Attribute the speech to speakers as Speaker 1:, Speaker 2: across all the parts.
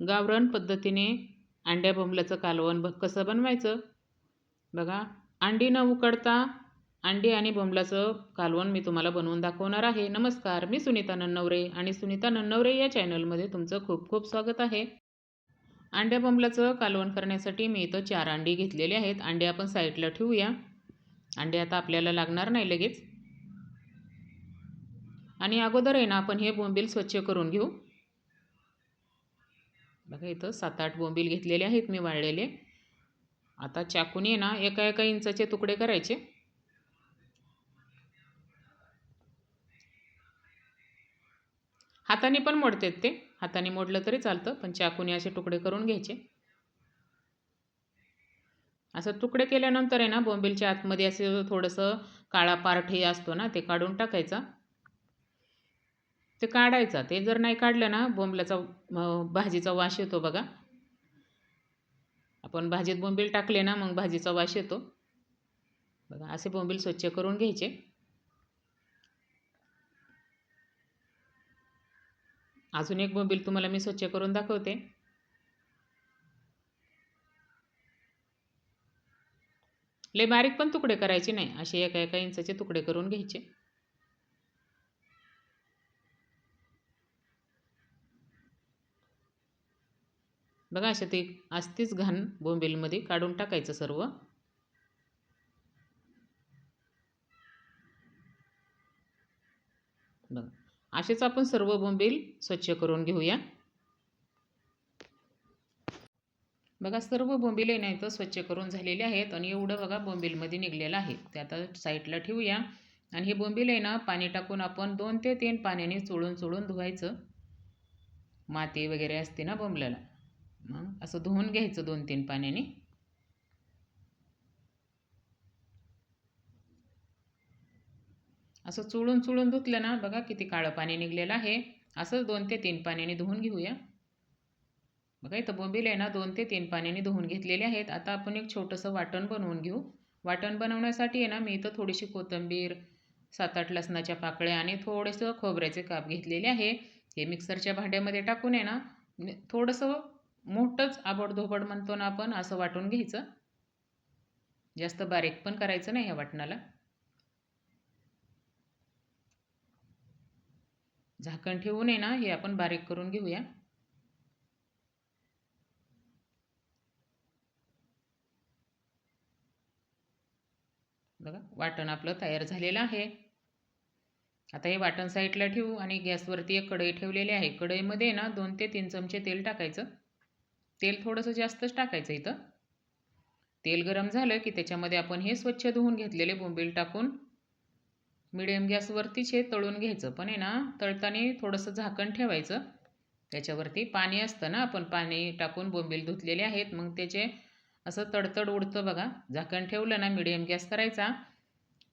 Speaker 1: गावरान पद्धतीने अंड्या बोंबल्याचं कालवण ब कसं बनवायचं? बघा अंडी न उकडता अंडी आणि बोंबलाचं कालवण मी तुम्हाला बनवून दाखवणार आहे. नमस्कार मी सुनीता नन्नवरे आणि सुनीता नन्नवरे या चॅनलमध्ये तुमचं खूप खूप स्वागत आहे. अंड्या बोंबलाचं कालवण करण्यासाठी मी इथं चार अंडी घेतलेली आहेत. अंडे आपण साईडला ठेवूया. अंडे आता आपल्याला लागणार नाही लगेच. आणि अगोदर आहे ना आपण हे बोंबील स्वच्छ करून घेऊ. बघा इथं सात आठ बोंबील घेतलेले आहेत मी वाळलेले. आता चाकूने ना एका एका इंचाचे तुकडे करायचे. हाताने पण मोडतात ते. हाताने मोडलं तरी चालतं पण चाकूने असे तुकडे करून घ्यायचे. असं तुकडे केल्यानंतर आहे ना बोंबीलच्या आतमध्ये असं थोडंसं काळा पार्ट हे असतो ना ते काढून टाकायचा. ते काढायचा. ते जर नाही काढलं ना बोंबलाचा भाजीचा वास येतो बघा. आपण भाजीत बोंबील टाकले ना मग भाजीचा वास येतो. बघा असे बोंबील स्वच्छ करून घ्यायचे. अजून एक बोंबील तुम्हाला मी स्वच्छ करून दाखवते. लय बारीक पण तुकडे करायचे नाही. असे एका एका इंचाचे तुकडे करून घ्यायचे. बघा अशा ते असतीच घाण बोंबीलमध्ये काढून टाकायचं सर्व. बघा असेच आपण सर्व बोंबील स्वच्छ करून घेऊया. बघा सर्व बोंबील नाही तर स्वच्छ करून झालेले आहेत आणि एवढं बघा बोंबीलमध्ये निघलेलं आहे. ते आता साईडला ठेवूया. आणि हे बोंबील आहे ना पाणी टाकून आपण दोन ते तीन पाण्याने चोळून चोळून धुवायचं. माती वगैरे असते ना बोंबल्याला. मग असं धुवून घ्यायचं दोन तीन पाण्याने. असं चुळून चुळून धुतलं ना बघा किती काळं पाणी निघलेलं आहे. असंच दोन ते तीन पाण्याने धुवून घेऊया. बघा इथं बोंबील आहे ना दोन ते तीन पाण्याने धुवून घेतलेले आहेत. आता आपण एक छोटंसं वाटण बनवून घेऊ. वाटण बनवण्यासाठी आहे ना मी इथं थोडीशी कोथिंबीर सात आठ लसणाच्या पाकळ्या आणि थोडेसं खोबऱ्याचे काप घेतलेले आहे. हे मिक्सरच्या भांड्यामध्ये टाकून आहे ना थोडंसं मोठंच आबडधोबड म्हणतो ना आपण असं वाटून घ्यायचं. जास्त बारीक पण करायचं नाही ह्या वाटणाला. झाकण ठेवून नये ना हे आपण बारीक करून घेऊया. बघा वाटण आपलं तयार झालेलं आहे. आता हे वाटण साईडला ठेवू आणि गॅसवरती एक कढई ठेवलेली आहे. कढईमध्ये ना दोन ते तीन चमचे तेल टाकायचं. तेल थोडंसं जास्तच टाकायचं इथं. तेल गरम झालं की त्याच्यामध्ये आपण हे स्वच्छ धुवून घेतलेले बोंबील टाकून मिडियम गॅसवरतीच हे तळून घ्यायचं. पण आहे ना तळताना थोडंसं झाकण ठेवायचं. त्याच्यावरती पाणी असतं ना आपण पाणी टाकून बोंबील धुतलेले आहेत. मग त्याचे असं तडतड उडतं बघा. झाकण ठेवलं ना मिडियम गॅस करायचा.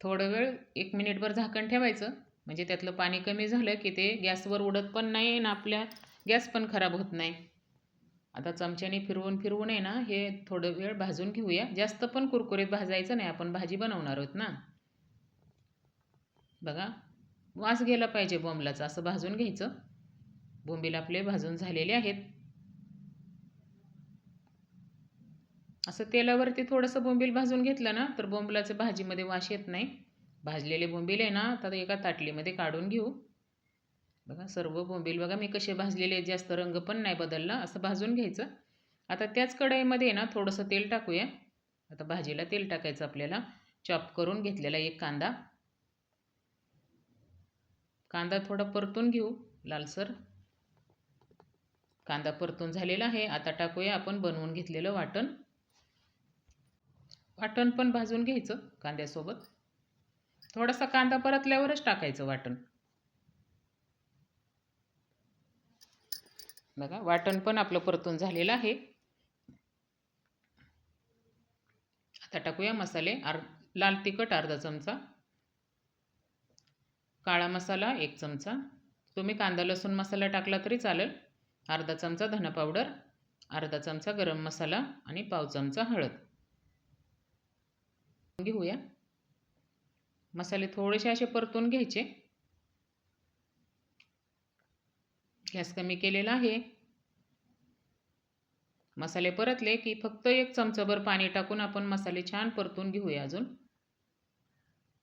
Speaker 1: थोडं वेळ एक मिनिटभर झाकण ठेवायचं. म्हणजे त्यातलं पाणी कमी झालं की ते गॅसवर उडत पण नाही ना आपल्या गॅस पण खराब होत नाही. आता चमच्याने फिरवून फिरवून आहे ना हे थोडं वेळ भाजून घेऊया. जास्त पण कुरकुरीत भाजायचं नाही आपण भाजी बनवणार आहोत ना. बघा वास गेला पाहिजे बोंबलाचा असं भाजून घ्यायचं. बोंबील आपले भाजून झालेले आहेत. असं तेलावरती थोडंसं बोंबील भाजून घेतलं ना तर बोंबलाचं भाजीमध्ये वास येत नाही. भाजलेले बोंबील आहे ना आता एका ताटलीमध्ये काढून घेऊ. बघा सर्व बोंबील बघा मी कसे भाजलेले आहेत जास्त रंग पण नाही बदलला असं भाजून घ्यायचं. आता त्याच कढईमध्ये ना थोडंसं तेल टाकूया. आता भाजीला तेल टाकायचं आपल्याला. चॉप करून घेतलेला एक कांदा. कांदा थोडा परतून घेऊ लालसर. कांदा परतून झालेला आहे. आता टाकूया आपण बनवून घेतलेलं वाटण. वाटण पण भाजून घ्यायचं कांद्यासोबत. थोडासा कांदा परतल्यावरच टाकायचं वाटण. बघा वाटण पण आपलं परतून झालेलं आहे. आता टाकूया मसाले अर् लाल तिखट अर्धा चमचा. काळा मसाला एक चमचा. तुम्ही कांदा लसूण मसाला टाकला तरी चालेल. अर्धा चमचा धना पावडर अर्धा चमचा गरम मसाला आणि पाव चमचा हळद. घेऊया. मसाले थोडेसे असे परतून घ्यायचे. गॅस कमी केलेला आहे. मसाले परतले की फक्त एक चमचाभर पाणी टाकून आपण मसाले छान परतून घेऊया अजून.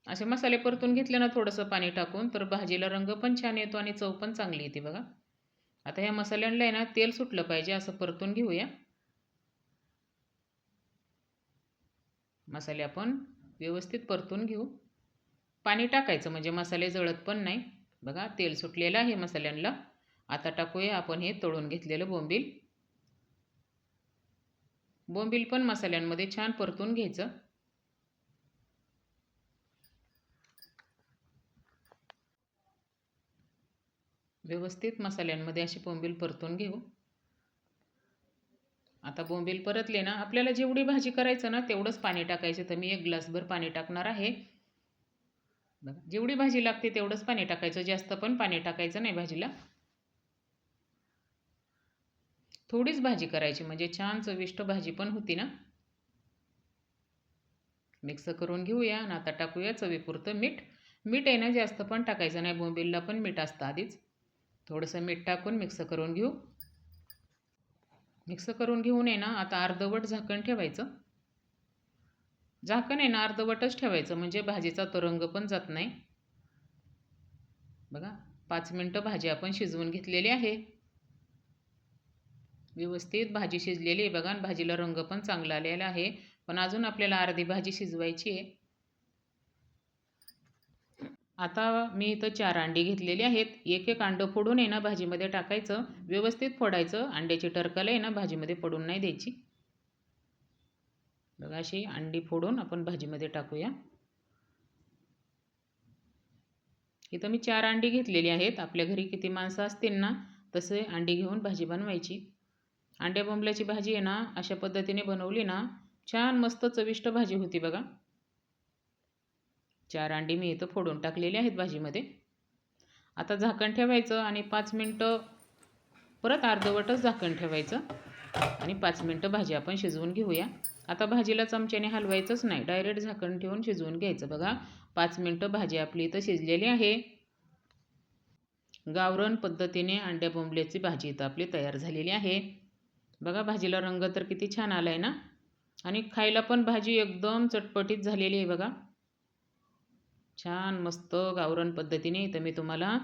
Speaker 1: असे मसाले परतून घेतले ना थोडंसं पाणी टाकून तर भाजीला रंग पण छान येतो आणि चव पण चांगली येते बघा. आता ह्या मसाल्यांना आहे ना तेल सुटलं पाहिजे असं परतून घेऊया. मसाले आपण व्यवस्थित परतून घेऊ. पाणी टाकायचं म्हणजे मसाले जळत पण नाही. बघा तेल सुटलेलं आहे मसाल्यांना. आता टाकूया आपण हे तळून घेतलेलं बोंबील. बोंबील पण मसाल्यांमध्ये छान परतून घ्यायचं. व्यवस्थित मसाल्यांमध्ये असे बोंबील परतून घेऊ. आता बोंबील परतले ना आपल्याला जेवढी भाजी करायचं ना तेवढंच पाणी टाकायचं. तर मी एक ग्लासभर पाणी टाकणार आहे. बघा जेवढी भाजी लागते तेवढंच पाणी टाकायचं जास्त पण पाणी टाकायचं नाही भाजीला. थोडीच भाजी करायची म्हणजे छान चविष्ट भाजी पण होती ना. मिक्स करून घेऊया आणि आता टाकूया चवीपुरतं मीठ. मीठ आहे ना जास्त पण टाकायचं नाही बोंबिलला पण मीठ असतं आधीच. थोडंसं मीठ टाकून मिक्स करून घेऊ. मिक्स करून घेऊन आहे ना आता अर्धवट झाकण ठेवायचं. झाकण आहे ना अर्धवटच ठेवायचं म्हणजे भाजीचा तो रंग पण जात नाही. बघा पाच मिनटं भाजी आपण शिजवून घेतलेली आहे. व्यवस्थित भाजी शिजलेली आहे. बघा भाजीला रंग पण चांगला आलेला आहे. पण अजून आपल्याला अर्धी भाजी शिजवायची आहे. आता मी इथं चार अंडी घेतलेली आहेत. एक एक अंडं फोडून आहे ना भाजीमध्ये टाकायचं. व्यवस्थित फोडायचं. अंड्याची टरकल आहे ना भाजीमध्ये पडून नाही द्यायची. बघा अशी अंडी फोडून आपण भाजीमध्ये टाकूया. इथं मी चार अंडी घेतलेली आहेत. आपल्या घरी किती माणसं असतील ना तसे अंडी घेऊन भाजी बनवायची. अंड्या बोंबल्याची भाजी आहे ना अशा पद्धतीने बनवली ना छान मस्त चविष्ट भाजी होती बघा. चार अंडी मी इथं फोडून टाकलेली आहेत भाजीमध्ये. आता झाकण ठेवायचं आणि पाच मिनटं परत अर्धवटच झाकण ठेवायचं. आणि पाच मिनटं भाजी आपण शिजवून घेऊया. आता भाजीला चमच्याने हलवायचंच नाही डायरेक्ट झाकण ठेवून शिजवून घ्यायचं बघा. पाच मिनटं भाजी आपली इथं शिजलेली आहे. गावरण पद्धतीने अंड्या बोंबल्याची भाजी इथं आपली तयार झालेली आहे. बघा भाजीला रंग तर किती छान आला आहे ना? आणि खायला पण भाजी एकदम चटपटीत झालेली आहे बघा. छान मस्त गावरण पद्धतीने इथं मी तुम्हाला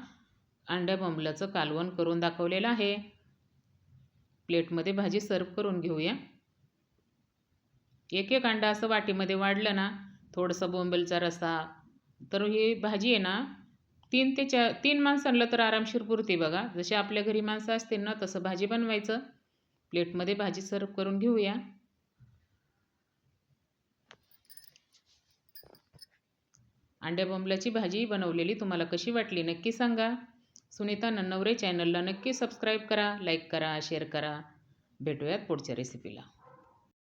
Speaker 1: अंड्या बोंबलाचं कालवण करून दाखवलेलं आहे. प्लेटमध्ये भाजी सर्व करून घेऊया. एक एक अंडा असं वाटीमध्ये वाढलं ना थोडंसं बोंबलचा रसा तर ही भाजी आहे ना तीन ते चार तीन माणसांना तर आरामशीर पुरते बघा. जसे आपल्या घरी माणसं असतील ना तसं भाजी बनवायचं. प्लेटमध्ये भाजी सर्व करून घेऊया. अंड्या बोंबल्याची भाजी बनवलेली तुम्हाला कशी वाटली नक्की सांगा. सुनीता नन्नवरे चॅनलला नक्की सबस्क्राईब करा लाईक करा शेअर करा. भेटूयात पुढच्या रेसिपीला